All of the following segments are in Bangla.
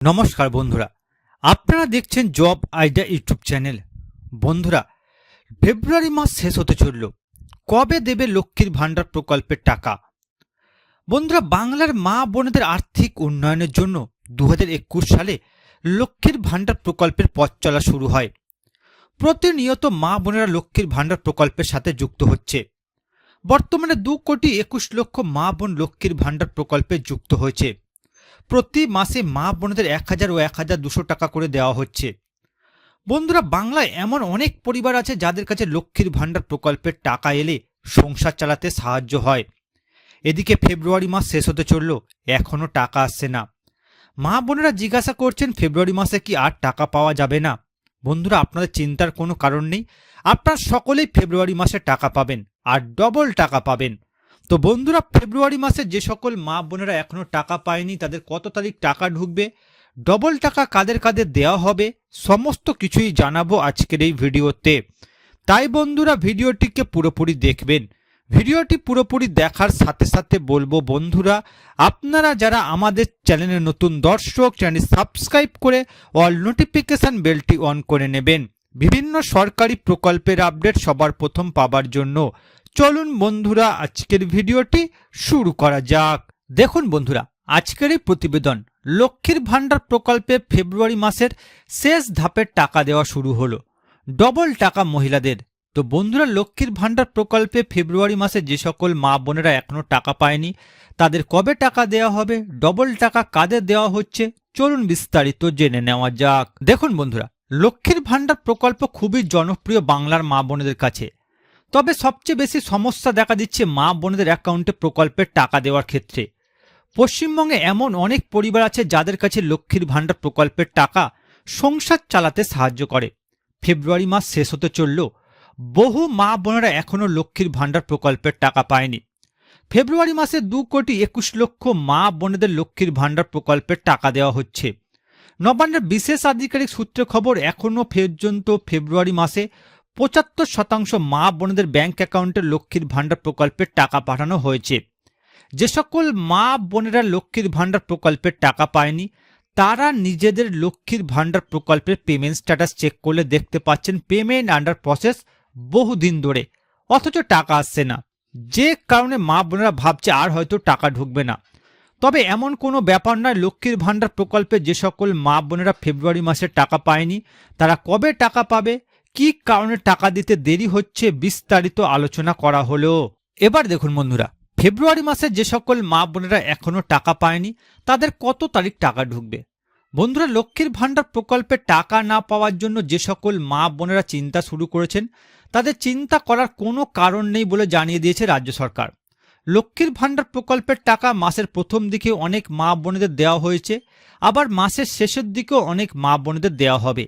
নমস্কার বন্ধুরা, আপনারা দেখছেন জব আইডিয়া ইউটিউব চ্যানেল। বন্ধুরা, ফেব্রুয়ারি মাস শেষ হতে চলল। কবে দেবে লক্ষ্মীর ভাণ্ডার প্রকল্পের টাকা? বন্ধুরা, বাংলার মা বোনেদের আর্থিক উন্নয়নের জন্য দু হাজার একুশ সালে লক্ষ্মীর ভাণ্ডার প্রকল্পের পথ চলা শুরু হয়। প্রতিনিয়ত মা বোনেরা লক্ষ্মীর ভাণ্ডার প্রকল্পের সাথে যুক্ত হচ্ছে। বর্তমানে দু কোটি একুশ লক্ষ মা বোন লক্ষ্মীর ভাণ্ডার প্রকল্পে যুক্ত হয়েছে। প্রতি মাসে মা বোনদের এক হাজার ও এক হাজার দুশো টাকা করে দেওয়া হচ্ছে। বন্ধুরা, বাংলায় এমন অনেক পরিবার আছে যাদের কাছে লক্ষ্মীর ভাণ্ডার প্রকল্পের টাকা এলে সংসার চালাতে সাহায্য হয়। এদিকে ফেব্রুয়ারি মাস শেষ হতে চলল এখনও টাকা আসছে না। মা বোনেরা জিজ্ঞাসা করছেন, ফেব্রুয়ারি মাসে কি আর টাকা পাওয়া যাবে না? বন্ধুরা, আপনাদের চিন্তার কোনো কারণ নেই। আপনারা সকলেই ফেব্রুয়ারি মাসে টাকা পাবেন, আর ডবল টাকা পাবেন। তো বন্ধুরা, ফেব্রুয়ারি মাসে যে সকল মা বোনেরা এখনও টাকা পায়নি, তাদের কত তারিখ টাকা ঢুকবে, ডবল টাকা কাদের কাদের দেওয়া হবে, সমস্ত কিছুই জানাব আজকের এই ভিডিওতে। তাই বন্ধুরা, ভিডিওটিকে পুরোপুরি দেখবেন। ভিডিওটি পুরোপুরি দেখার সাথে সাথে বলব বন্ধুরা, আপনারা যারা আমাদের চ্যানেলের নতুন দর্শক চ্যানেল সাবস্ক্রাইব করে অল নোটিফিকেশন বেলটি অন করে নেবেন। বিভিন্ন সরকারি প্রকল্পের আপডেট সবার প্রথম পাবার জন্য। চলুন বন্ধুরা, আজকের ভিডিওটি শুরু করা যাক। দেখুন বন্ধুরা, আজকের এই প্রতিবেদন লক্ষ্মীর ভাণ্ডার প্রকল্পে ফেব্রুয়ারি মাসের শেষ ধাপের টাকা দেওয়া শুরু হলো। ডবল টাকা মহিলাদের। তো বন্ধুরা, লক্ষ্মীর ভাণ্ডার প্রকল্পে ফেব্রুয়ারি মাসে যে সকল মা বোনেরা এখনও টাকা পায়নি, তাদের কবে টাকা দেওয়া হবে, ডবল টাকা কাদের দেওয়া হচ্ছে, চলুন বিস্তারিত জেনে নেওয়া যাক। দেখুন বন্ধুরা, লক্ষ্মীর ভাণ্ডার প্রকল্প খুবই জনপ্রিয় বাংলার মা বোনেদের কাছে। তবে সবচেয়ে বেশি সমস্যা দেখা দিচ্ছে মা বোনেদের অ্যাকাউন্টে প্রকল্পের টাকা দেওয়ার ক্ষেত্রে। পশ্চিমবঙ্গে এমন অনেক পরিবার আছে যাদের কাছে লক্ষ্মীর ভাণ্ডার প্রকল্পের টাকা সংসার চালাতে সাহায্য করে। ফেব্রুয়ারি মাস শেষ হতে চলল বহু মা বোনেরা এখনও লক্ষ্মীর ভাণ্ডার প্রকল্পের টাকা পায়নি। ফেব্রুয়ারি মাসে দু কোটি একুশ লক্ষ মা বোনেদের লক্ষ্মীর ভাণ্ডার প্রকল্পের টাকা দেওয়া হচ্ছে। নবান্নের বিশেষ আধিকারিক সূত্রে খবর এখনও পর্যন্ত ফেব্রুয়ারি মাসে পঁচাত্তর শতাংশ মা বোনেদের ব্যাংক অ্যাকাউন্টে লক্ষ্মীর ভাণ্ডার প্রকল্পের টাকা পাঠানো হয়েছে। যে সকল মা বোনেরা লক্ষ্মীর ভাণ্ডার প্রকল্পের টাকা পায়নি, তারা নিজেদের লক্ষ্মীর ভাণ্ডার প্রকল্পের পেমেন্ট স্ট্যাটাস চেক করলে দেখতে পাচ্ছেন পেমেন্ট আন্ডার প্রসেস বহুদিন ধরে, অথচ টাকা আসছে না। যে কারণে মা বোনেরা ভাবছে আর হয়তো টাকা ঢুকবে না। তবে এমন কোনো ব্যাপার নয়, লক্ষ্মীর ভাণ্ডার প্রকল্পে যে সকল মা বোনেরা ফেব্রুয়ারি মাসে টাকা পায়নি, তারা কবে টাকা পাবে? কি কারণে টাকা দিতে দেরি হচ্ছে বিস্তারিত আলোচনা করা হলো। এবার দেখুন বন্ধুরা, ফেব্রুয়ারি মাসে যে সকল মা বোনেরা এখনও টাকা পায়নি, তাদের কত তারিখ টাকা ঢুকবে? বন্ধুরা, লক্ষ্মীর ভাণ্ডার প্রকল্পে টাকা না পাওয়ার জন্য যে সকল মা বোনেরা চিন্তা শুরু করেছেন, তাদের চিন্তা করার কোনো কারণ নেই বলে জানিয়ে দিয়েছে রাজ্য সরকার। লক্ষ্মীর ভাণ্ডার প্রকল্পের টাকা মাসের প্রথম দিকে অনেক মা বোনেদের দেওয়া হয়েছে, আবার মাসের শেষের দিকেও অনেক মা বোনেদের দেওয়া হবে।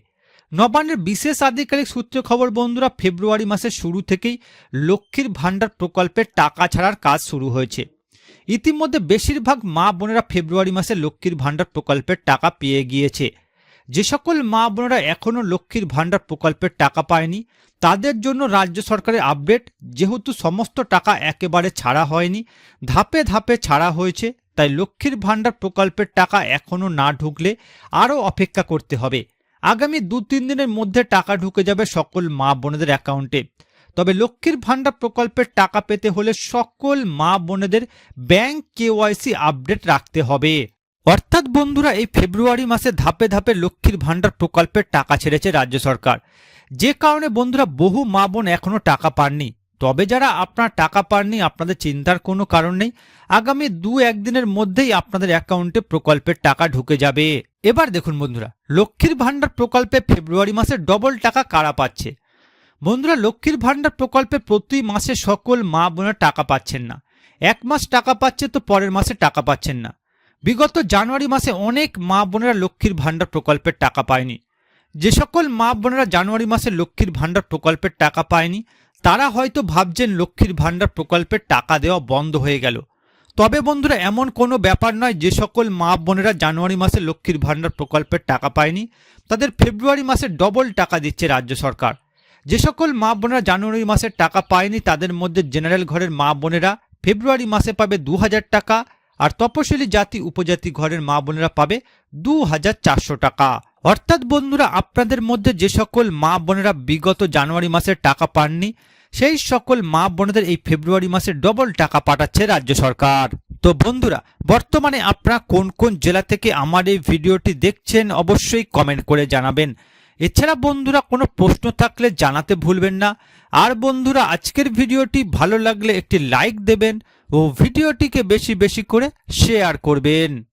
নবান্নের বিশেষ আধিকারিক সূত্রে খবর, বন্ধুরা, ফেব্রুয়ারি মাসের শুরু থেকেই লক্ষ্মীর ভাণ্ডার প্রকল্পের টাকা ছাড়ার কাজ শুরু হয়েছে। ইতিমধ্যে বেশিরভাগ মা বোনেরা ফেব্রুয়ারি মাসে লক্ষ্মীর ভাণ্ডার প্রকল্পের টাকা পেয়ে গিয়েছে। যে সকল মা বোনেরা এখনও লক্ষ্মীর ভাণ্ডার প্রকল্পের টাকা পায়নি, তাদের জন্য রাজ্য সরকারের আপডেট, যেহেতু সমস্ত টাকা একেবারে ছাড়া হয়নি, ধাপে ধাপে ছাড়া হয়েছে, তাই লক্ষ্মীর ভাণ্ডার প্রকল্পের টাকা এখনও না ঢুকলে আরও অপেক্ষা করতে হবে। আগামী দু তিন দিনের মধ্যে টাকা ঢুকে যাবে সকল মা বোনেদের অ্যাকাউন্টে। তবে লক্ষ্মীর ভাণ্ডার প্রকল্পের টাকা পেতে হলে সকল মা বোনেদের ব্যাংক কেওয়াইসি আপডেট রাখতে হবে। অর্থাৎ বন্ধুরা, এই ফেব্রুয়ারি মাসে ধাপে ধাপে লক্ষ্মীর ভাণ্ডার প্রকল্পের টাকা ছেড়েছে রাজ্য সরকার। যে কারণে বন্ধুরা, বহু মা বোন এখনও টাকা পাননি। তবে যারা আপনার টাকা পাননি, আপনাদের চিন্তার কোনো কারণ নেই। আগামী দু একদিনের মধ্যেই আপনাদের অ্যাকাউন্টে প্রকল্পের টাকা ঢুকে যাবে। এবার দেখুন বন্ধুরা, লক্ষ্মীর ভাণ্ডার প্রকল্পে ফেব্রুয়ারি মাসে ডবল টাকা কারা পাচ্ছে? বন্ধুরা, লক্ষ্মীর ভাণ্ডার প্রকল্পে প্রতি মাসে সকল মা বোনের টাকা পাচ্ছেন না। এক মাস টাকা পাচ্ছে তো পরের মাসে টাকা পাচ্ছেন না। বিগত জানুয়ারি মাসে অনেক মা বোনেরা লক্ষ্মীর ভাণ্ডার প্রকল্পের টাকা পায়নি। যে সকল মা বোনেরা জানুয়ারি মাসে লক্ষ্মীর ভাণ্ডার প্রকল্পের টাকা পায়নি তারা হয়তো ভাবছেন লক্ষ্মীর ভাণ্ডার প্রকল্পের টাকা দেওয়া বন্ধ হয়ে গেল। তবে বন্ধুরা, এমন কোনো ব্যাপার নয় যে সকল মা বোনেরা জানুয়ারি মাসে লক্ষ্মীর ভাণ্ডার প্রকল্পের টাকা পায়নি, তাদের ফেব্রুয়ারি মাসে ডবল টাকা দিচ্ছে রাজ্য সরকার। যে সকল মা বোনেরা জানুয়ারি মাসের টাকা পায়নি, তাদের মধ্যে জেনারেল ঘরের মা বোনেরা ফেব্রুয়ারি মাসে পাবে দু হাজার টাকা, আর তপশিলি জাতি উপজাতি ঘরের মা বোনেরা পাবে দু হাজার চারশো টাকা। অর্থাৎ বন্ধুরা, আপনাদের মধ্যে যে সকল মা বোনেরা বিগত জানুয়ারি মাসের টাকা পাননি, সেই সকল মা বোনেদের এই ফেব্রুয়ারি মাসে ডবল টাকা পাঠাচ্ছে রাজ্য সরকার। তো বন্ধুরা, বর্তমানে আপনারা কোন কোন জেলা থেকে আমার এই ভিডিওটি দেখছেন অবশ্যই কমেন্ট করে জানাবেন। এছাড়া বন্ধুরা, কোনো প্রশ্ন থাকলে জানাতে ভুলবেন না। আর বন্ধুরা, আজকের ভিডিওটি ভালো লাগলে একটি লাইক দেবেন ও ভিডিওটিকে বেশি বেশি করে শেয়ার করবেন।